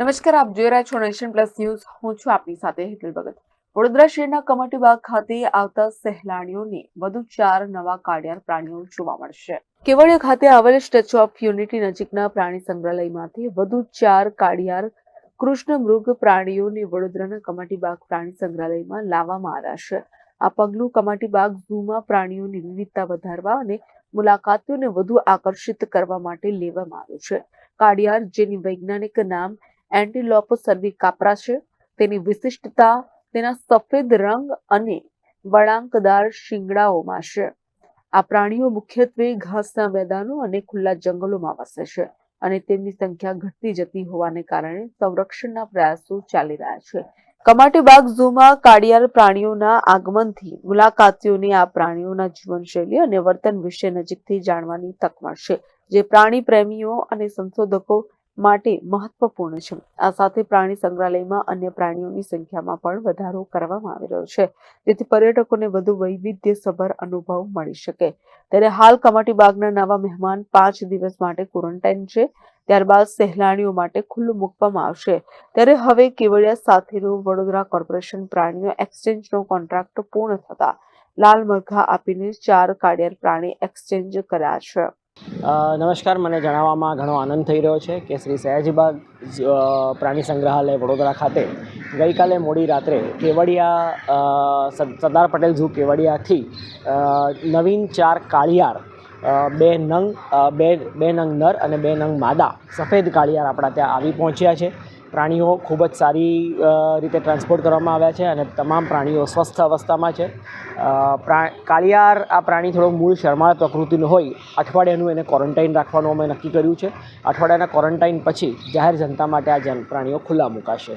નમસ્કાર, આપ જોઈ રહ્યા છો નેશન પ્લસ ન્યૂઝ. હું છું આપની સાથે હેતલ ભગત. વડોદરા શહેરના કમાટીબાગ ખાતે આવતા સહેલાણીઓને વધુ ચાર નવા કાળિયાર પ્રાણીઓ જોવા મળશે. કેવડિયા ખાતે આવેલ સ્ટેચ્યુ ઓફ યુનિટી નજીકના પ્રાણી સંગ્રહાલયમાંથી વધુ ચાર કાળિયાર કૃષ્ણ મૃગ પ્રાણીઓને વડોદરાના કમાટીબાગ પ્રાણી સંગ્રહાલયમાં લાવવામાં આવ્યા છે. આ પગલું કમાટીબાગ ઝૂમાં પ્રાણીઓની વિવિધતા વધારવા અને મુલાકાતીઓને વધુ આકર્ષિત કરવા માટે લેવામાં આવ્યું છે. કાળિયાર, જેની વૈજ્ઞાનિક નામ એન્ટીલોપ સર્વિકાપ્રા છે તેની વિશિષ્ટતા તેના સફેદ રંગ અને વળાંકદાર શિંગડાઓમાં છે. આ પ્રાણીઓ મુખ્યત્વે ઘાસના મેદાનો અને ખુલ્લા જંગલોમાં વસે છે અને તેમની સંખ્યા ઘટતી જતી હોવાને કારણે સંરક્ષણના પ્રયાસો ચાલી રહ્યા છે. કમાટીબાગ ઝૂમાં કાળિયાર પ્રાણીઓના આગમનથી મુલાકાતીઓને આ પ્રાણીઓના જીવનશૈલી અને વર્તન વિશે નજીકથી જાણવાની તક મળશે. જે પ્રાણી પ્રેમીઓ અને સંશોધકો માટે મહત્વપૂર્ણ છે. આ સાથે પ્રાણી સંગ્રહાલયમાં અન્ય પ્રાણીઓની સંખ્યામાં પણ વધારો કરવામાં આવી રહ્યો છે. જેથી પર્યટકોને વધુ વૈવિધ્યસભર અનુભવ મળી શકે. ત્યારે હાલ કમાટી બાગના નવા મહેમાન પાંચ દિવસ માટે ક્વોરન્ટાઇન છે. ત્યારબાદ સહેલાણીઓ માટે ખુલ્લું મૂકવામાં આવશે. ત્યારે હવે કેવડિયા સાથેનો વડોદરા કોર્પોરેશન પ્રાણીઓ એક્સચેન્જનો કોન્ટ્રાક્ટ પૂર્ણ થતા લાલ મરઘા આપીને ચાર કાળિયાર પ્રાણી એક્સચેન્જ કર્યા છે. નમસ્કાર, મને જણાવવામાં ઘણો આનંદ થઈ રહ્યો છે કે શ્રી સયાજીબાગ પ્રાણી સંગ્રહાલય વડોદરા ખાતે ગઈકાલે મોડી રાત્રે કેવડિયા સરદાર પટેલ ઝૂ કેવડિયાથી નવીન ચાર કાળિયાર બે નંગ બે બે નંગ નર અને બે નંગ માદા સફેદ કાળિયાર આપણા ત્યાં આવી પહોંચ્યા છે. પ્રાણીઓ ખૂબ જ સારી રીતે ટ્રાન્સપોર્ટ કરવામાં આવ્યા છે અને તમામ પ્રાણીઓ સ્વસ્થ અવસ્થામાં છે. પ્રા કાળિયાર આ પ્રાણી થોડો મૂળ શરમાળ પ્રકૃતિનું હોય, અઠવાડિયાનું એને ક્વોરન્ટાઇન રાખવાનું અમે નક્કી કર્યું છે. અઠવાડિયાના ક્વોરન્ટાઇન પછી જાહેર જનતા માટે આ જન પ્રાણીઓ ખુલ્લા મુકાશે.